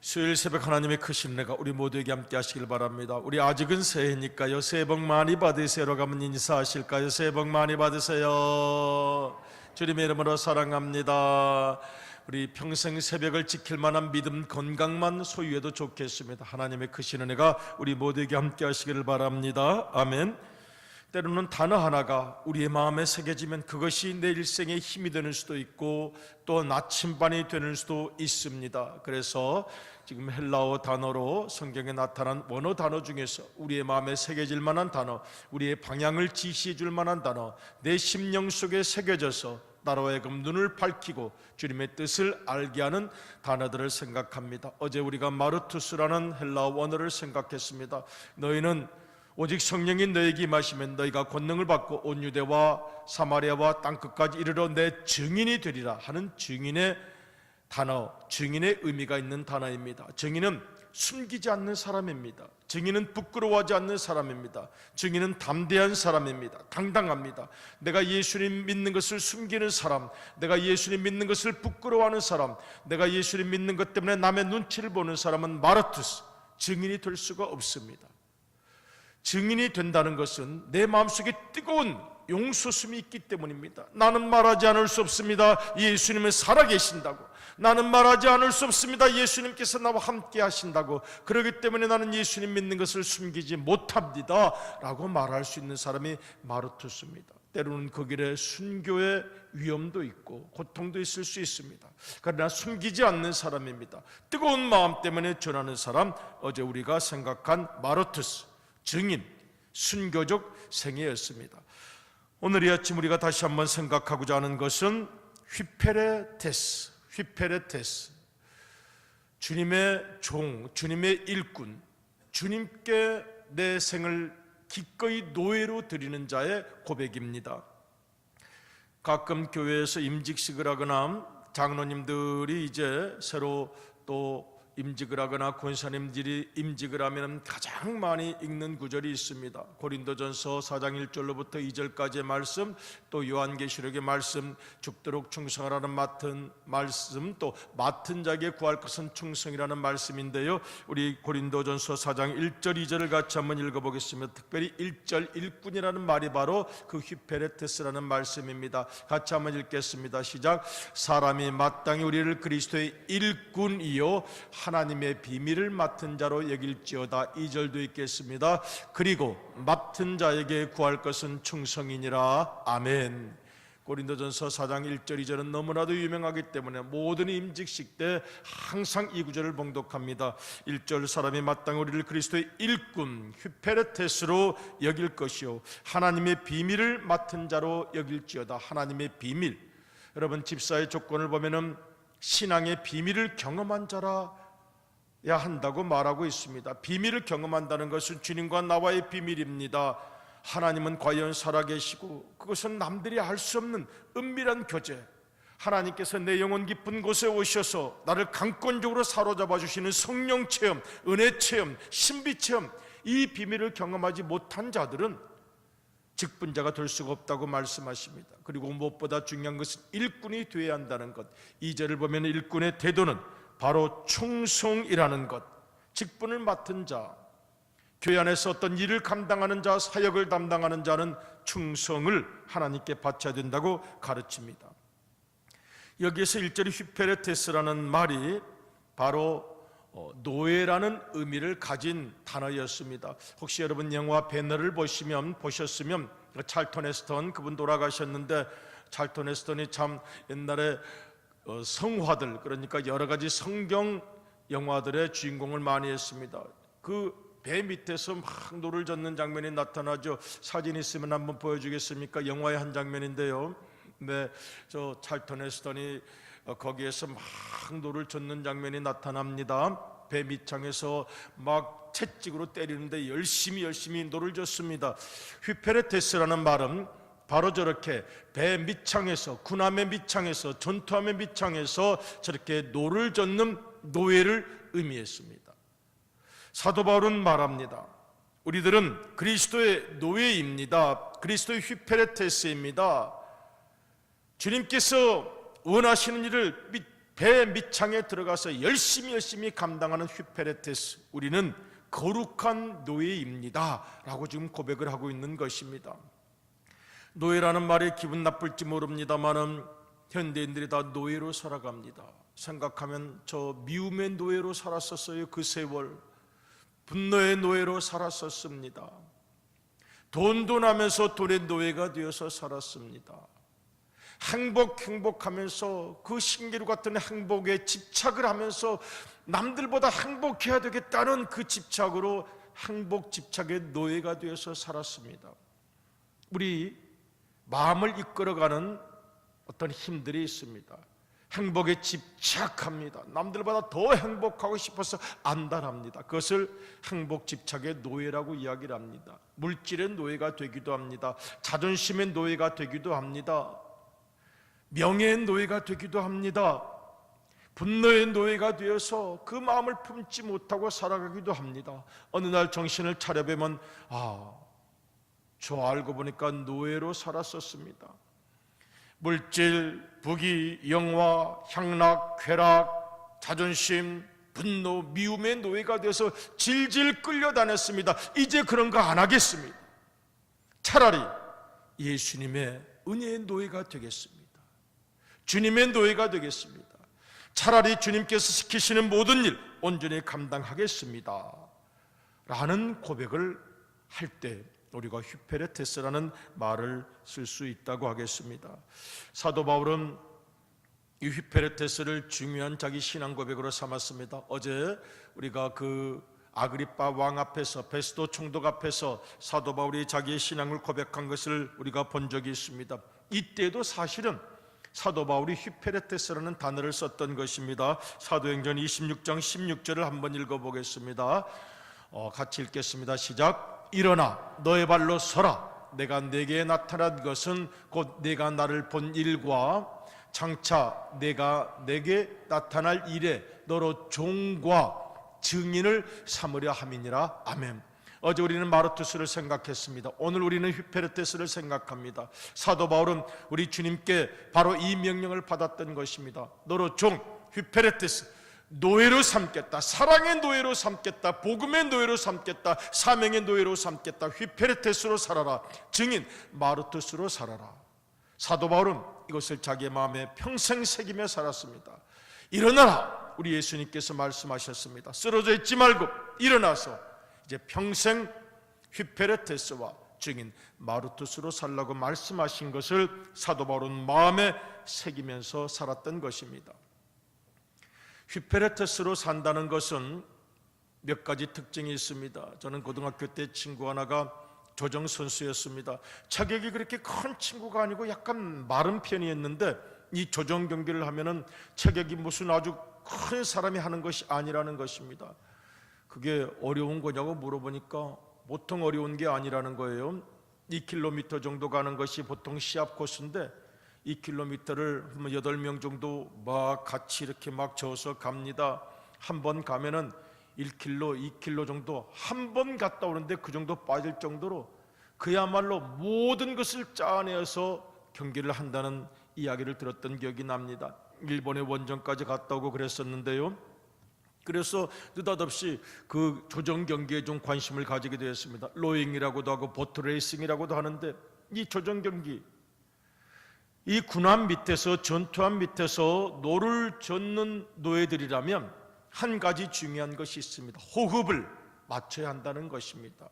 수요일 새벽 하나님의 크신 은혜가 우리 모두에게 함께 하시길 바랍니다. 우리 아직은 새해니까요. 새해 복 많이 받으세요라고 하면 인사하실까요? 새해 복 많이 받으세요. 주님의 이름으로 사랑합니다. 우리 평생 새벽을 지킬 만한 믿음 건강만 소유해도 좋겠습니다. 하나님의 크신 은혜가 우리 모두에게 함께 하시기를 바랍니다. 아멘. 때로는 단어 하나가 우리의 마음에 새겨지면 그것이 내 일생의 힘이 되는 수도 있고 또 나침반이 되는 수도 있습니다. 그래서 지금 헬라어 단어로 성경에 나타난 원어 단어 중에서 우리의 마음에 새겨질 만한 단어, 우리의 방향을 지시해 줄 만한 단어, 내 심령 속에 새겨져서 나로 하여금 눈을 밝히고 주님의 뜻을 알게 하는 단어들을 생각합니다. 어제 우리가 마르투스라는 헬라어 원어를 생각했습니다. 너희는 오직 성령이 너에게 임하시면 너희가 권능을 받고 온 유대와 사마리아와 땅끝까지 이르러 내 증인이 되리라 하는 증인의 단어, 증인의 의미가 있는 단어입니다. 증인은 숨기지 않는 사람입니다. 증인은 부끄러워하지 않는 사람입니다. 증인은 담대한 사람입니다. 당당합니다. 내가 예수님 믿는 것을 숨기는 사람, 내가 예수님 믿는 것을 부끄러워하는 사람, 내가 예수님 믿는 것 때문에 남의 눈치를 보는 사람은 마르투스, 증인이 될 수가 없습니다. 증인이 된다는 것은 내 마음속에 뜨거운 용서심이 있기 때문입니다. 나는 말하지 않을 수 없습니다. 예수님은 살아계신다고. 나는 말하지 않을 수 없습니다. 예수님께서 나와 함께 하신다고. 그렇기 때문에 나는 예수님 믿는 것을 숨기지 못합니다. 라고 말할 수 있는 사람이 마르투스입니다. 때로는 그 길에 순교의 위험도 있고 고통도 있을 수 있습니다. 그러나 숨기지 않는 사람입니다. 뜨거운 마음 때문에 전하는 사람, 어제 우리가 생각한 마르투스. 증인, 순교적 생애였습니다. 오늘 이 아침 우리가 다시 한번 생각하고자 하는 것은 휘페레테스, 휘페레테스. 주님의 종, 주님의 일꾼, 주님께 내 생을 기꺼이 노예로 드리는 자의 고백입니다. 가끔 교회에서 임직식을 하거나 장로님들이 이제 새로 또 임직을 하거나 권사님들이 임직을 하면 가장 많이 읽는 구절이 있습니다. 고린도전서 4장 1절로부터 2절까지의 말씀, 또 요한계시록의 말씀, 죽도록 충성하라는 맡은 말씀, 또 맡은 자에게 구할 것은 충성이라는 말씀인데요. 우리 고린도전서 4장 1절 2절을 같이 한번 읽어보겠습니다. 특별히 1절 일꾼이라는 말이 바로 그 휘페레테스라는 말씀입니다. 같이 한번 읽겠습니다. 시작. 사람이 마땅히 우리를 그리스도의 일꾼이요 하나님의 비밀을 맡은 자로 여길지어다 2절도 있겠습니다. 그리고 맡은 자에게 구할 것은 충성이니라. 아멘. 고린도전서 4장 1절 2절은 너무나도 유명하기 때문에 모든 임직식 때 항상 이 구절을 봉독합니다. 1절 사람이 마땅히 우리를 그리스도의 일꾼 휘페레테스로 여길 것이요 하나님의 비밀을 맡은 자로 여길지어다. 하나님의 비밀. 여러분 집사의 조건을 보면은 신앙의 비밀을 경험한 자라 야 한다고 말하고 있습니다. 비밀을 경험한다는 것은 주님과 나와의 비밀입니다. 하나님은 과연 살아계시고 그것은 남들이 알 수 없는 은밀한 교제. 하나님께서 내 영혼 깊은 곳에 오셔서 나를 강권적으로 사로잡아 주시는 성령 체험, 은혜 체험, 신비 체험 이 비밀을 경험하지 못한 자들은 직분자가 될 수가 없다고 말씀하십니다. 그리고 무엇보다 중요한 것은 일꾼이 되어야 한다는 것. 이 절을 보면 일꾼의 태도는 바로 충성이라는 것, 직분을 맡은 자, 교회 안에서 어떤 일을 감당하는 자, 사역을 담당하는 자는 충성을 하나님께 바쳐야 된다고 가르칩니다. 여기에서 일절이 휘페레테스라는 말이 바로 어, 노예라는 의미를 가진 단어였습니다. 혹시 여러분 영화 배너를 보시면 보셨으면 그 찰턴 헤스턴 그분 돌아가셨는데 찰턴 헤스턴이 참 옛날에 어, 성화들 그러니까 여러 가지 성경 영화들의 주인공을 많이 했습니다. 그 배 밑에서 막 노를 젓는 장면이 나타나죠. 사진 있으면 한번 보여주겠습니까? 영화의 한 장면인데요. 네, 저 찰턴 헤스턴이 어, 거기에서 막 노를 젓는 장면이 나타납니다. 배 밑창에서 막 채찍으로 때리는데 열심히 열심히 노를 젓습니다. 휘페레테스라는 말은 바로 저렇게 배 밑창에서 군함의 밑창에서 전투함의 밑창에서 저렇게 노를 젓는 노예를 의미했습니다. 사도 바울은 말합니다. 우리들은 그리스도의 노예입니다. 그리스도의 휘페레테스입니다. 주님께서 원하시는 일을 배 밑창에 들어가서 열심히 열심히 감당하는 휘페레테스 우리는 거룩한 노예입니다 라고 지금 고백을 하고 있는 것입니다 노예라는 말이 기분 나쁠지 모릅니다만은 현대인들이 다 노예로 살아갑니다. 생각하면 저 미움의 노예로 살았었어요 그 세월. 분노의 노예로 살았었습니다. 돈돈 하면서 돈의 노예가 되어서 살았습니다. 행복 행복하면서 그 신기루 같은 행복에 집착을 하면서 남들보다 행복해야 되겠다는 그 집착으로 행복 집착의 노예가 되어서 살았습니다. 우리 마음을 이끌어가는 어떤 힘들이 있습니다. 행복에 집착합니다. 남들보다 더 행복하고 싶어서 안달합니다. 그것을 행복 집착의 노예라고 이야기를 합니다. 물질의 노예가 되기도 합니다. 자존심의 노예가 되기도 합니다. 명예의 노예가 되기도 합니다. 분노의 노예가 되어서 그 마음을 품지 못하고 살아가기도 합니다. 어느 날 정신을 차려보면 아, 저 알고 보니까 노예로 살았었습니다. 물질, 부귀, 영화, 향락, 쾌락, 자존심, 분노, 미움의 노예가 되어서 질질 끌려다녔습니다. 이제 그런 거 안 하겠습니다. 차라리 예수님의 은혜의 노예가 되겠습니다. 주님의 노예가 되겠습니다. 차라리 주님께서 시키시는 모든 일 온전히 감당하겠습니다. 라는 고백을 할때 우리가 휘페레테스라는 말을 쓸 수 있다고 하겠습니다. 사도 바울은 이 휘페레테스를 중요한 자기 신앙 고백으로 삼았습니다. 어제 우리가 그 아그리파 왕 앞에서 베스도 총독 앞에서 사도 바울이 자기의 신앙을 고백한 것을 우리가 본 적이 있습니다. 이때도 사실은 사도 바울이 휘페레테스라는 단어를 썼던 것입니다. 사도행전 26장 16절을 한번 읽어보겠습니다. 어, 같이 읽겠습니다. 시작. 일어나 너의 발로 서라. 내가 내게 나타난 것은 곧 내가 나를 본 일과 장차 내가 내게 나타날 일에 너로 종과 증인을 삼으려 함이니라. 아멘. 어제 우리는 마르투스를 생각했습니다. 오늘 우리는 휘페르테스를 생각합니다. 사도 바울은 우리 주님께 바로 이 명령을 받았던 것입니다. 너로 종 휘페르테스 노예로 삼겠다. 사랑의 노예로 삼겠다. 복음의 노예로 삼겠다. 사명의 노예로 삼겠다. 휘페르테스로 살아라. 증인 마르투스로 살아라. 사도 바울은 이것을 자기의 마음에 평생 새기며 살았습니다. 일어나라. 우리 예수님께서 말씀하셨습니다. 쓰러져 있지 말고 일어나서 이제 평생 휘페레테스와 증인 마르투스로 살라고 말씀하신 것을 사도 바울은 마음에 새기면서 살았던 것입니다. 휘페레테스로 산다는 것은 몇 가지 특징이 있습니다. 저는 고등학교 때 친구 하나가 조정 선수였습니다. 자격이 그렇게 큰 친구가 아니고 약간 마른 편이었는데 이 조정 경기를 하면은 체격이 무슨 아주 큰 사람이 하는 것이 아니라는 것입니다. 그게 어려운 거냐고 물어보니까 보통 어려운 게 아니라는 거예요. 2km 정도 가는 것이 보통 시합 코스인데 2km를 8명 정도 막 같이 이렇게 막 저어서 갑니다. 한 번 가면은 1km, 2km 정도 한 번 갔다 오는데 그 정도 빠질 정도로 그야말로 모든 것을 짜내어서 경기를 한다는 이야기를 들었던 기억이 납니다. 일본의 원정까지 갔다 오고 그랬었는데요. 그래서 느닷없이 그 조정 경기에 좀 관심을 가지게 되었습니다. 로잉이라고도 하고 보트 레이싱이라고도 하는데 이 조정 경기 이 군함 밑에서 전투함 밑에서 노를 젓는 노예들이라면 한 가지 중요한 것이 있습니다. 호흡을 맞춰야 한다는 것입니다.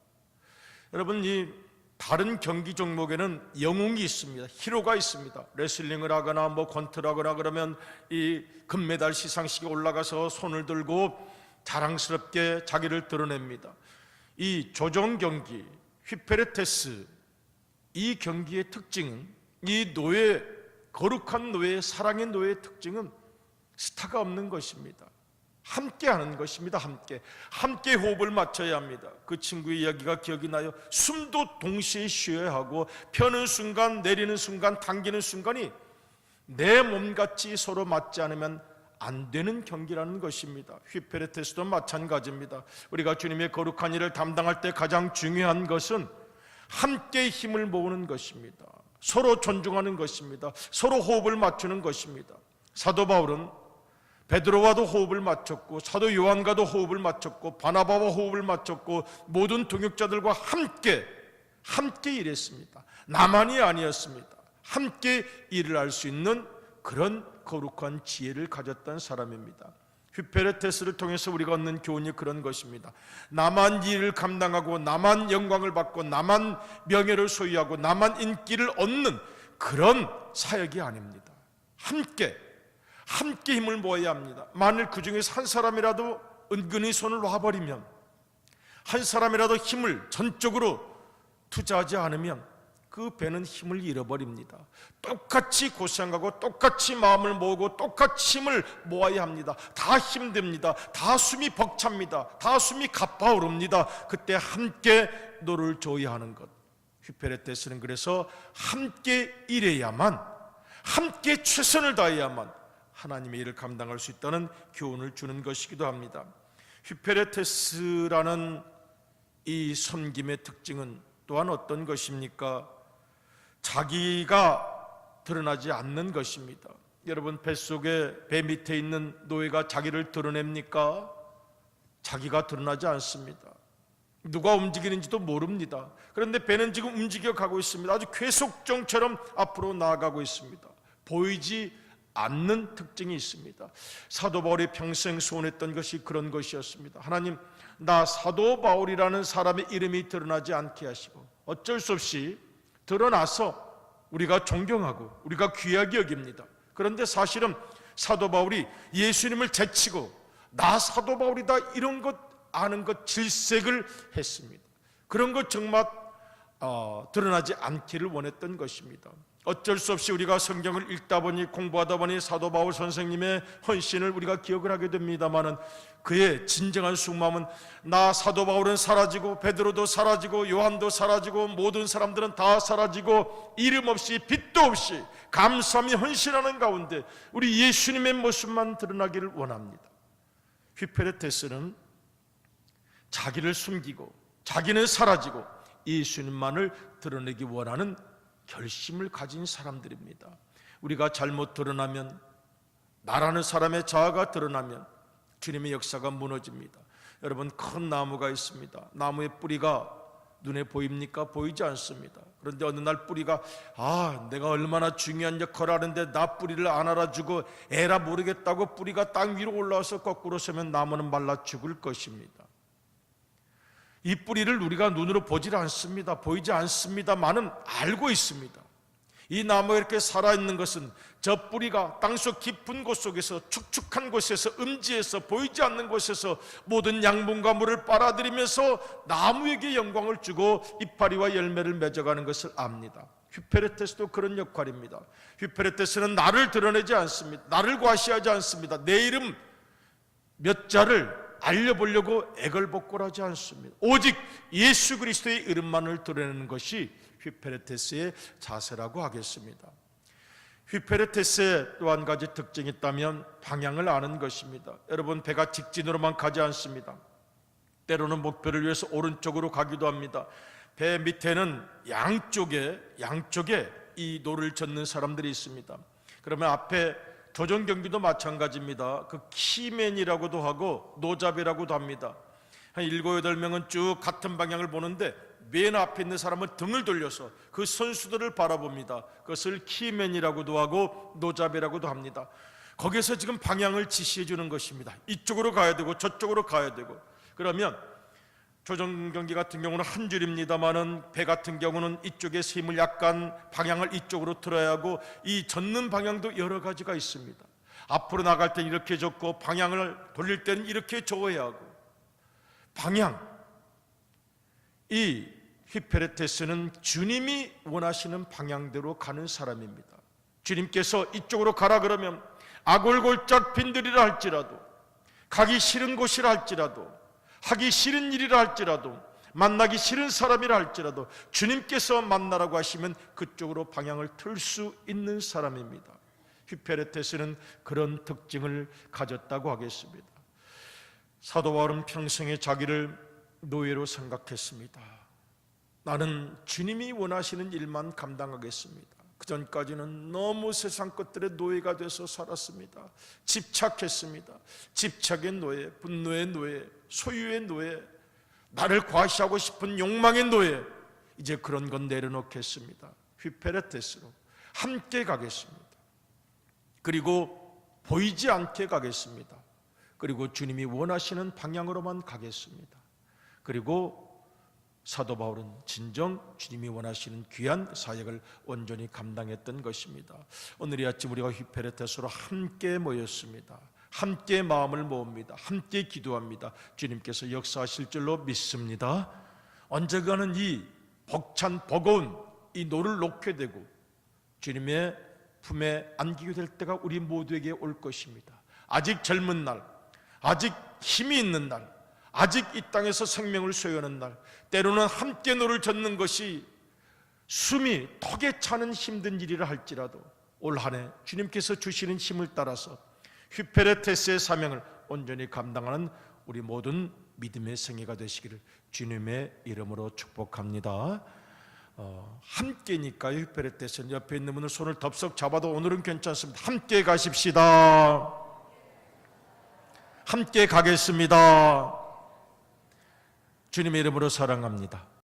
여러분 이 다른 경기 종목에는 영웅이 있습니다. 히로가 있습니다. 레슬링을 하거나 뭐 권투를 하거나 그러면 이 금메달 시상식에 올라가서 손을 들고 자랑스럽게 자기를 드러냅니다. 이 조정 경기, 휘페레테스 이 경기의 특징은 이 노예 거룩한 노예, 사랑의 노예의 특징은 스타가 없는 것입니다. 함께 하는 것입니다. 함께. 함께 호흡을 맞춰야 합니다. 그 친구의 이야기가 기억이 나요. 숨도 동시에 쉬어야 하고 펴는 순간, 내리는 순간, 당기는 순간이 내 몸같이 서로 맞지 않으면 안 되는 경기라는 것입니다. 휘페레테스도 마찬가지입니다. 우리가 주님의 거룩한 일을 담당할 때 가장 중요한 것은 함께 힘을 모으는 것입니다. 서로 존중하는 것입니다. 서로 호흡을 맞추는 것입니다. 사도 바울은 베드로와도 호흡을 맞췄고 사도 요한과도 호흡을 맞췄고 바나바와 호흡을 맞췄고 모든 동역자들과 함께 함께 일했습니다. 나만이 아니었습니다. 함께 일을 할 수 있는 그런 거룩한 지혜를 가졌던 사람입니다. 휘페레테스를 통해서 우리가 얻는 교훈이 그런 것입니다. 나만 일을 감당하고 나만 영광을 받고 나만 명예를 소유하고 나만 인기를 얻는 그런 사역이 아닙니다. 함께 함께 힘을 모아야 합니다. 만일 그 중에서 한 사람이라도 은근히 손을 놔버리면 한 사람이라도 힘을 전적으로 투자하지 않으면 그 배는 힘을 잃어버립니다. 똑같이 고생하고 똑같이 마음을 모으고 똑같이 힘을 모아야 합니다. 다 힘듭니다. 다 숨이 벅찹니다. 다 숨이 가파오릅니다. 그때 함께 노를 줘야 하는 것. 휘페레테스는 그래서 함께 일해야만 함께 최선을 다해야만 하나님의 일을 감당할 수 있다는 교훈을 주는 것이기도 합니다. 휘페레테스라는 이 섬김의 특징은 또한 어떤 것입니까? 자기가 드러나지 않는 것입니다. 여러분 뱃속에 배 밑에 있는 노예가 자기를 드러냅니까? 자기가 드러나지 않습니다. 누가 움직이는지도 모릅니다. 그런데 배는 지금 움직여 가고 있습니다. 아주 괴속정처럼 앞으로 나아가고 있습니다. 보이지 않는 특징이 있습니다. 사도 바울이 평생 소원했던 것이 그런 것이었습니다. 하나님, 나 사도 바울이라는 사람의 이름이 드러나지 않게 하시고 어쩔 수 없이 드러나서 우리가 존경하고 우리가 귀하게 여깁니다. 그런데 사실은 사도 바울이 예수님을 제치고 나 사도 바울이다 이런 것 아는 것 질색을 했습니다. 그런 것 정말 어, 드러나지 않기를 원했던 것입니다. 어쩔 수 없이 우리가 성경을 읽다 보니 공부하다 보니 사도 바울 선생님의 헌신을 우리가 기억을 하게 됩니다만은 그의 진정한 속마음은 나 사도 바울은 사라지고 베드로도 사라지고 요한도 사라지고 모든 사람들은 다 사라지고 이름 없이 빛도 없이 감사함이 헌신하는 가운데 우리 예수님의 모습만 드러나기를 원합니다. 휘페레테스는 자기를 숨기고 자기는 사라지고 예수님만을 드러내기 원하는 결심을 가진 사람들입니다. 우리가 잘못 드러나면 나라는 사람의 자아가 드러나면 주님의 역사가 무너집니다. 여러분 큰 나무가 있습니다. 나무의 뿌리가 눈에 보입니까? 보이지 않습니다. 그런데 어느 날 뿌리가 아 내가 얼마나 중요한 역할을 하는데 나 뿌리를 안 알아주고 에라 모르겠다고 뿌리가 땅 위로 올라와서 거꾸로 서면 나무는 말라 죽을 것입니다. 이 뿌리를 우리가 눈으로 보질 않습니다. 보이지 않습니다만은 알고 있습니다. 이 나무가 이렇게 살아있는 것은 저 뿌리가 땅속 깊은 곳 속에서 축축한 곳에서 음지에서 보이지 않는 곳에서 모든 양분과 물을 빨아들이면서 나무에게 영광을 주고 이파리와 열매를 맺어가는 것을 압니다. 휘페레테스도 그런 역할입니다. 휘페레테스는 나를 드러내지 않습니다. 나를 과시하지 않습니다. 내 이름 몇 자를 알려보려고 애걸복걸하지 않습니다. 오직 예수 그리스도의 이름만을 드러내는 것이 휘페레테스의 자세라고 하겠습니다. 휘페레테스의 또 한 가지 특징이 있다면 방향을 아는 것입니다. 여러분 배가 직진으로만 가지 않습니다. 때로는 목표를 위해서 오른쪽으로 가기도 합니다. 배 밑에는 양쪽에 양쪽에 이 노를 젓는 사람들이 있습니다. 그러면 앞에 조정 경기도 마찬가지입니다. 그 키맨이라고도 하고 노잡이라고도 합니다. 한 일곱 여덟 명은 쭉 같은 방향을 보는데 맨 앞에 있는 사람은 등을 돌려서 그 선수들을 바라봅니다. 그것을 키맨이라고도 하고 노잡이라고도 합니다. 거기서 지금 방향을 지시해 주는 것입니다. 이쪽으로 가야 되고 저쪽으로 가야 되고 그러면 조정 경기 같은 경우는 한 줄입니다만은 배 같은 경우는 이쪽에 힘을 약간 방향을 이쪽으로 틀어야 하고 이 젓는 방향도 여러 가지가 있습니다. 앞으로 나갈 땐 이렇게 젓고 방향을 돌릴 때는 이렇게 저어야 하고 방향 이 히페레테스는 주님이 원하시는 방향대로 가는 사람입니다. 주님께서 이쪽으로 가라 그러면 아골골짝 빈들이라 할지라도 가기 싫은 곳이라 할지라도 하기 싫은 일이라 할지라도 만나기 싫은 사람이라 할지라도 주님께서 만나라고 하시면 그쪽으로 방향을 틀 수 있는 사람입니다. 휘페레테스는 그런 특징을 가졌다고 하겠습니다. 사도 바울은 평생에 자기를 노예로 생각했습니다. 나는 주님이 원하시는 일만 감당하겠습니다. 그 전까지는 너무 세상 것들의 노예가 돼서 살았습니다. 집착했습니다. 집착의 노예, 분노의 노예, 소유의 노예, 나를 과시하고 싶은 욕망의 노예. 이제 그런 건 내려놓겠습니다. 휘페레테스로 함께 가겠습니다. 그리고 보이지 않게 가겠습니다. 그리고 주님이 원하시는 방향으로만 가겠습니다. 그리고 사도 바울은 진정 주님이 원하시는 귀한 사역을 온전히 감당했던 것입니다. 오늘 이 아침 우리가 휘페레테스로 함께 모였습니다. 함께 마음을 모읍니다. 함께 기도합니다. 주님께서 역사하실 줄로 믿습니다. 언젠가는 이 벅찬 버거운 이 노를 놓게 되고 주님의 품에 안기게 될 때가 우리 모두에게 올 것입니다. 아직 젊은 날, 아직 힘이 있는 날, 아직 이 땅에서 생명을 소유하는 날, 때로는 함께 노를 젓는 것이 숨이 턱에 차는 힘든 일이라 할지라도 올 한해 주님께서 주시는 힘을 따라서 휘페레테스의 사명을 온전히 감당하는 우리 모든 믿음의 생애가 되시기를 주님의 이름으로 축복합니다. 어, 함께니까 휘페레테스는 옆에 있는 분을 손을 덥석 잡아도 오늘은 괜찮습니다. 함께 가십시다. 함께 가겠습니다. 주님의 이름으로 사랑합니다.